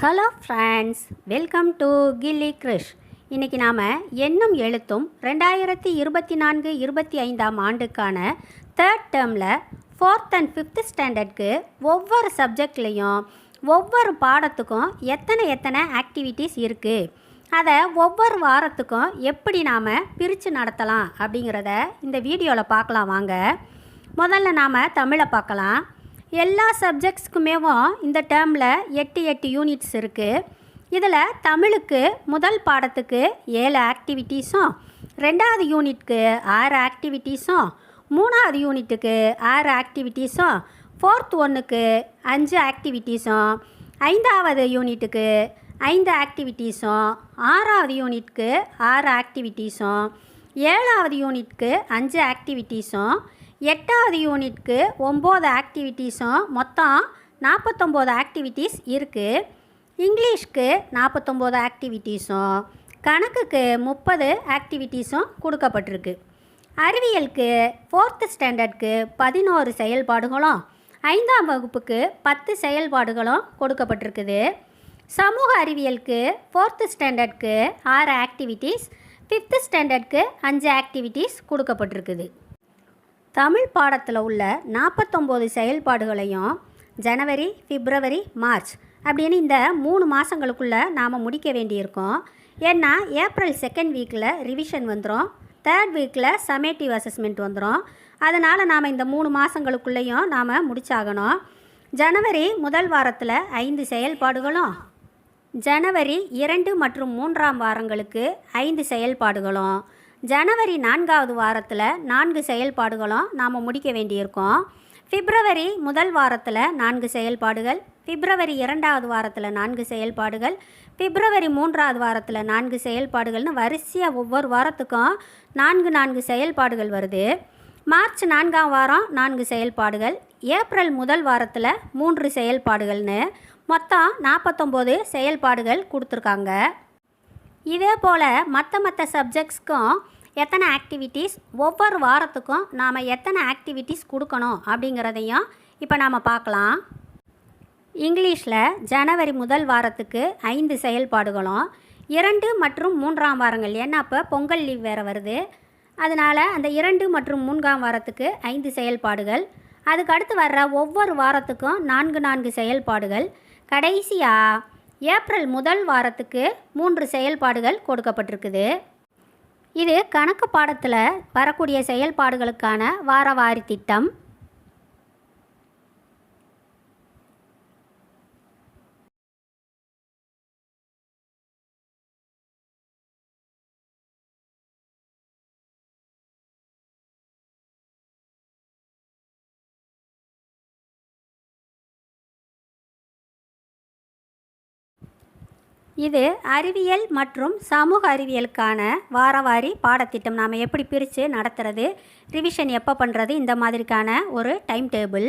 Hello friends welcome to Gilli Krish இன்றைக்கி நாம் எண்ணும் எழுத்தும் ரெண்டாயிரத்தி இருபத்தி நான்கு இருபத்தி ஐந்தாம் ஆண்டுக்கான தேர்ட் டேர்மில் ஃபோர்த் அண்ட் ஃபிஃப்த் ஸ்டாண்டர்ட்க்கு ஒவ்வொரு சப்ஜெக்ட்லேயும் ஒவ்வொரு பாடத்துக்கும் எத்தனை எத்தனை ஆக்டிவிட்டீஸ் இருக்குது அதை ஒவ்வொரு வாரத்துக்கும் எப்படி நாம் பிரித்து நடத்தலாம் அப்படிங்கிறத இந்த வீடியோவில் பார்க்கலாம் வாங்க. முதல்ல நாம் தமிழை பார்க்கலாம். எல்லா சப்ஜெக்ட்ஸ்க்குமேவும் இந்த டேர்மில் எட்டு எட்டு யூனிட்ஸ் இருக்குது இதில் தமிழுக்கு முதல் பாடத்துக்கு ஏழு ஆக்டிவிட்டீஸும் ரெண்டாவது யூனிட்க்கு ஆறு ஆக்டிவிட்டீஸும் மூணாவது யூனிட்டுக்கு ஆறு ஆக்டிவிட்டீஸும் ஃபோர்த் ஒன்றுக்கு அஞ்சு ஆக்டிவிட்டீஸும் ஐந்தாவது யூனிட்டுக்கு ஐந்து ஆக்டிவிட்டீஸும் ஆறாவது யூனிட்க்கு ஆறு ஆக்டிவிட்டீஸும் ஏழாவது யூனிட்க்கு அஞ்சு ஆக்டிவிட்டீஸும் எட்டாவது யூனிட்க்கு ஒம்பது ஆக்டிவிட்டீஸும் மொத்தம் நாற்பத்தொம்போது ஆக்டிவிட்டீஸ் இருக்குது இங்கிலீஷ்க்கு நாற்பத்தொம்போது ஆக்டிவிட்டீஸும் கணக்குக்கு முப்பது ஆக்டிவிட்டீஸும் கொடுக்கப்பட்டிருக்கு. அறிவியலுக்கு ஃபோர்த்து ஸ்டாண்டர்ட்க்கு பதினோரு செயல்பாடுகளும் ஐந்தாம் வகுப்புக்கு பத்து செயல்பாடுகளும் கொடுக்கப்பட்டிருக்குது. சமூக அறிவியலுக்கு ஃபோர்த்து ஸ்டாண்டர்ட்க்கு ஆறு ஆக்டிவிட்டீஸ் ஃபிஃப்த்து ஸ்டாண்டர்ட்க்கு அஞ்சு ஆக்டிவிட்டீஸ் கொடுக்கப்பட்டிருக்குது. தமிழ் பாடத்தில் உள்ள நாற்பத்தொம்போது செயல்பாடுகளையும் ஜனவரி பிப்ரவரி மார்ச் அப்படின்னு இந்த மூணு மாதங்களுக்குள்ளே நாம் முடிக்க வேண்டியிருக்கோம். ஏன்னா ஏப்ரல் செகண்ட் வீக்கில் ரிவிஷன் வந்துடும் தேர்ட் வீக்கில் சமேட்டிவ் அசஸ்மெண்ட் வந்துடும் அதனால் நாம் இந்த மூணு மாதங்களுக்குள்ளேயும் நாம் முடிச்சாகணும். ஜனவரி முதல் வாரத்தில் ஐந்து செயல்பாடுகளும் ஜனவரி இரண்டு மற்றும் மூன்றாம் வாரங்களுக்கு ஐந்து செயல்பாடுகளும் ஜனவரி நான்காவது வாரத்தில் நான்கு செயல்பாடுகளும் நாம் முடிக்க வேண்டியிருக்கோம். பிப்ரவரி முதல் வாரத்தில் நான்கு செயல்பாடுகள் பிப்ரவரி இரண்டாவது வாரத்தில் நான்கு செயல்பாடுகள் பிப்ரவரி மூன்றாவது வாரத்தில் நான்கு செயல்பாடுகள்னு வரிசையாக ஒவ்வொரு வாரத்துக்கும் நான்கு நான்கு செயல்பாடுகள் வருது. மார்ச் நான்காம் வாரம் நான்கு செயல்பாடுகள் ஏப்ரல் முதல் வாரத்தில் மூன்று செயல்பாடுகள்னு மொத்தம் நாற்பத்தொம்போது செயல்பாடுகள் கொடுத்துருக்காங்க. இதே போல் மற்ற மற்ற சப்ஜெக்ட்ஸ்க்கும் எத்தனை ஆக்டிவிட்டீஸ் ஒவ்வொரு வாரத்துக்கும் நாம் எத்தனை ஆக்டிவிட்டீஸ் கொடுக்கணும் அப்படிங்கிறதையும் இப்போ நாம் பார்க்கலாம். இங்கிலீஷில் ஜனவரி முதல் வாரத்துக்கு ஐந்து செயல்பாடுகளும் இரண்டு மற்றும் மூன்றாம் வாரங்கள். ஏன்னா அப்போ பொங்கல் லீவ் வேறு வருது. அதனால் அந்த இரண்டு மற்றும் மூன்றாம் வாரத்துக்கு ஐந்து செயல்பாடுகள். அதுக்கு அடுத்து வர்ற ஒவ்வொரு வாரத்துக்கும் நான்கு நான்கு செயல்பாடுகள். கடைசியாக ஏப்ரல் முதல் வாரத்துக்கு மூன்று செயல்பாடுகள் கொடுக்கப்பட்டிருக்குது. இது கணக்கு பாடத்தில் வரக்கூடிய செயல்பாடுகளுக்கான வாரவாரி திட்டம். இது அறிவியல் மற்றும் சமூக அறிவியலுக்கான வாரவாரி பாடத்திட்டம். நாம் எப்படி பிரித்து நடத்துகிறது ரிவிஷன் எப்போ பண்ணுறது இந்த மாதிரிக்கான ஒரு டைம் டேபிள்